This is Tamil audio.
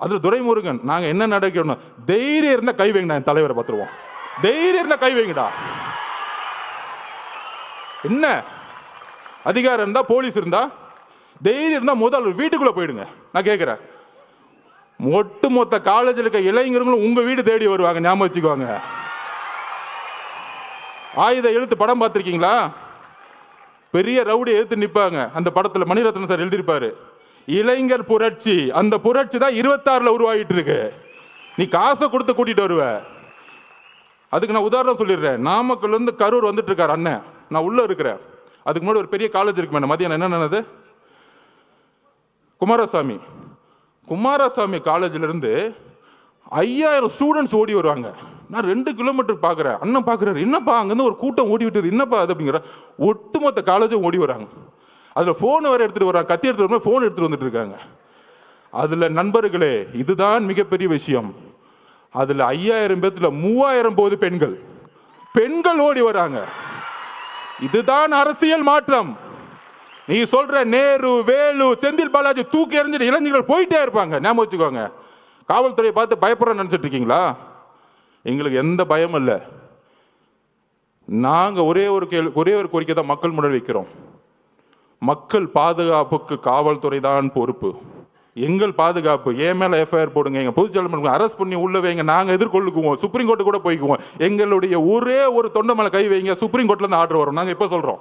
அதில் துரைமுருகன். நாங்கள் என்ன நடக்கணும் தைரியம் இருந்தால் கை வைங்கடா என் தலைவரை பார்த்துருவோம். தைரியம் இருந்தால் கை வைங்கடா. என்ன? அதிகாரம் இருந்தால் போலீஸ் இருந்தால் தைரியம் இருந்தால் முதல் வீட்டுக்குள்ளே போயிடுங்க. நான் கேட்குறேன் ஒட்டு மொத்த காலேஜில் இருக்க இளைஞர்களும் உங்கள் வீடு தேடி வருவாங்க ஞாபகம் வச்சுக்குவாங்க. ஆயுத எழுத்து படம் பார்த்துருக்கீங்களா? பெரிய ரவுடி எழுத்து நிற்பாங்க அந்த படத்தில் மணிரத்னம் சார் எழுதியிருப்பாரு. இளைஞர் புரட்சி. அந்த புரட்சி தான் இருபத்தாறுல உருவாகிட்டு இருக்கு நீ காசை கொடுத்து கூட்டிட்டு வருவ. அதுக்கு நான் உதாரணம் சொல்லிடுறேன். நாமக்கல்ல இருந்து கரூர் வந்துட்டு இருக்காரு அண்ணன். நான் உள்ள இருக்கிறேன். அதுக்கு முன்னாடி ஒரு பெரிய காலேஜ் இருக்கு மேடம். மதியானம் என்ன நடந்தது? குமாரசாமி. குமாரசாமி காலேஜ்ல இருந்து ஐயாயிரம் ஸ்டூடெண்ட்ஸ் ஓடி வருவாங்க. நான் ரெண்டு கிலோமீட்டர் பார்க்குறேன் அண்ணன் பார்க்குறாரு என்னப்பா அங்கேருந்து ஒரு கூட்டம் ஓடி விட்டது என்னப்பா அது அப்படிங்கிற. ஒட்டுமொத்த காலேஜும் ஓடி வராங்க. அதில் ஃபோன் வேறு எடுத்துகிட்டு வராங்க கத்தி எடுத்துகிட்டு வரும்போது ஃபோன் எடுத்துகிட்டு வந்துட்டு இருக்காங்க. அதில் நண்பர்களே இதுதான் மிகப்பெரிய விஷயம். அதில் ஐயாயிரம் பேர்த்தில் மூவாயிரம் போது பெண்கள். பெண்கள் ஓடி வராங்க. இதுதான் அரசியல் மாற்றம். நீ சொல்ற நேரு வேலு செந்தில் பாலாஜி தூக்கி எறிஞ்சிட்டு இளைஞர்கள் போயிட்டே இருப்பாங்க. ஞாபகம் வச்சுக்கோங்க. காவல்துறையை பார்த்து பயப்படுற நினைச்சிட்டு இருக்கீங்களா? எங்களுக்கு எந்த பயமும் இல்லை. நாங்கள் ஒரே ஒரு கேள்வி ஒரே ஒரு கோரிக்கை தான் மக்கள் முன்னாடி வைக்கிறோம். மக்கள் பாதுகாப்புக்கு காவல்துறை தான் பொறுப்பு. எங்கள் பாதுகாப்பு ஏ மேல எஃப்ஐஆர் போடுங்க எங்க பொதுச்செயலாளர் அரெஸ்ட் பண்ணி உள்ள வைங்க நாங்க எதிர்கொள்ளுக்குவோம் சுப்ரீம் கோர்ட்டு கூட போய்க்குவோம். எங்களுடைய ஒரே ஒரு தொண்டை மேல கை வைங்க சுப்ரீம் கோர்ட்ல இருந்து ஆர்டர் வரும். நாங்க இப்ப சொல்றோம்?